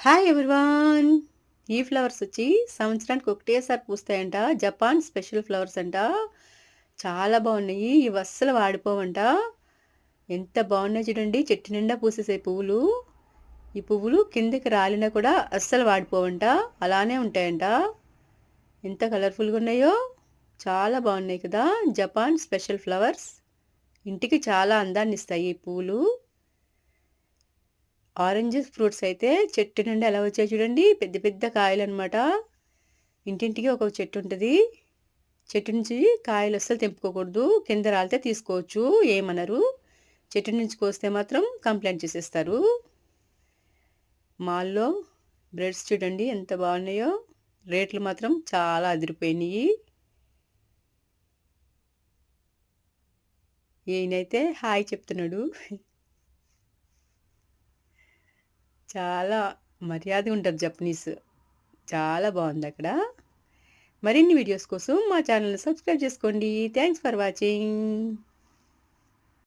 Hi everyone ఈ flowers వచ్చి సంవత్సరానికి ఒకటేసారి పూస్తాయంట. జపాన్ స్పెషల్ ఫ్లవర్స్ అంట. చాలా బాగున్నాయి. ఇవి అస్సలు వాడిపోవంట. ఎంత బాగున్నాయి చూడండి. చెట్టు నిండా పూసేసే పువ్వులు. ఈ పువ్వులు కిందకి రాలినా కూడా అస్సలు వాడిపోవంట. అలానే ఉంటాయంట. ఎంత కలర్ఫుల్గా ఉన్నాయో. చాలా బాగున్నాయి కదా. Japan special flowers. ఇంటికి చాలా అందాన్ని ఇస్తాయి ఈ పువ్వులు. ఆరెంజెస్ ఫ్రూట్స్ అయితే చెట్టు నుండి ఎలా వచ్చాయి చూడండి. పెద్ద పెద్ద కాయలు అనమాట ఇంటింటికి ఒక చెట్టు ఉంటుంది. చెట్టు నుంచి కాయలు అస్సలు తెంపుకోకూడదు. కింద రాలితే తీసుకోవచ్చు. ఏమనరు. చెట్టు నుంచి కోస్తే మాత్రం కంప్లైంట్ చేసేస్తారు. మాల్లో బ్రెడ్స్ చూడండి ఎంత బాగున్నాయో. రేట్లు మాత్రం చాలా అదిరిపోయినాయి. ఈయనైతే హాయ్ చెప్తున్నాడు. చాలా మర్యాద ఉంటారు జపనీస్ చాలా బాగుంది అక్కడ. మరిన్ని వీడియోస్ కోసం మా ఛానల్ని సబ్స్క్రైబ్ చేసుకోండి. Thanks for watching